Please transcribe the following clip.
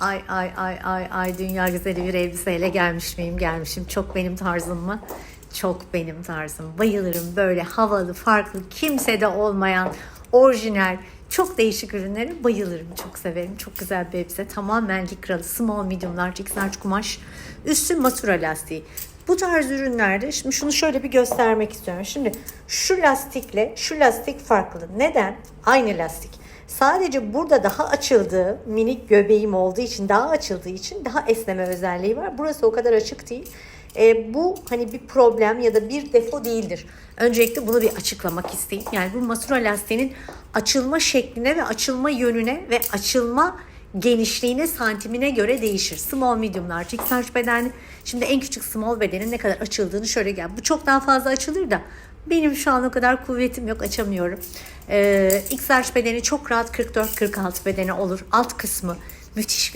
Ay ay ay ay ay dünya güzeli bir elbiseyle gelmiş miyim? Gelmişim. Çok benim tarzım mı? Çok benim tarzım. Bayılırım böyle havalı, farklı, kimsede olmayan, orijinal, çok değişik ürünlere bayılırım. Çok severim. Çok güzel bir elbise. Tamamen likralı, small, medium, large, x large kumaş. Üstü matura lastiği. Bu tarz ürünlerde şimdi şunu şöyle bir göstermek istiyorum. Şimdi şu lastikle şu lastik farklı. Neden? Aynı lastik. Sadece burada daha açıldığı, minik göbeğim olduğu için, daha açıldığı için daha esneme özelliği var. Burası o kadar açık değil. E, bu hani bir problem ya da bir defo değildir. Öncelikle bunu bir açıklamak isteyeyim. Yani bu masura lastiğinin açılma şekline ve açılma yönüne ve açılma genişliğine santimine göre değişir. Small, medium, large, x large beden. Şimdi en küçük small bedenin ne kadar açıldığını şöyle gel. Bu çok daha fazla açılır da benim şu an o kadar kuvvetim yok açamıyorum. Ee, x bedeni çok rahat 44-46 bedeni olur. Alt kısmı müthiş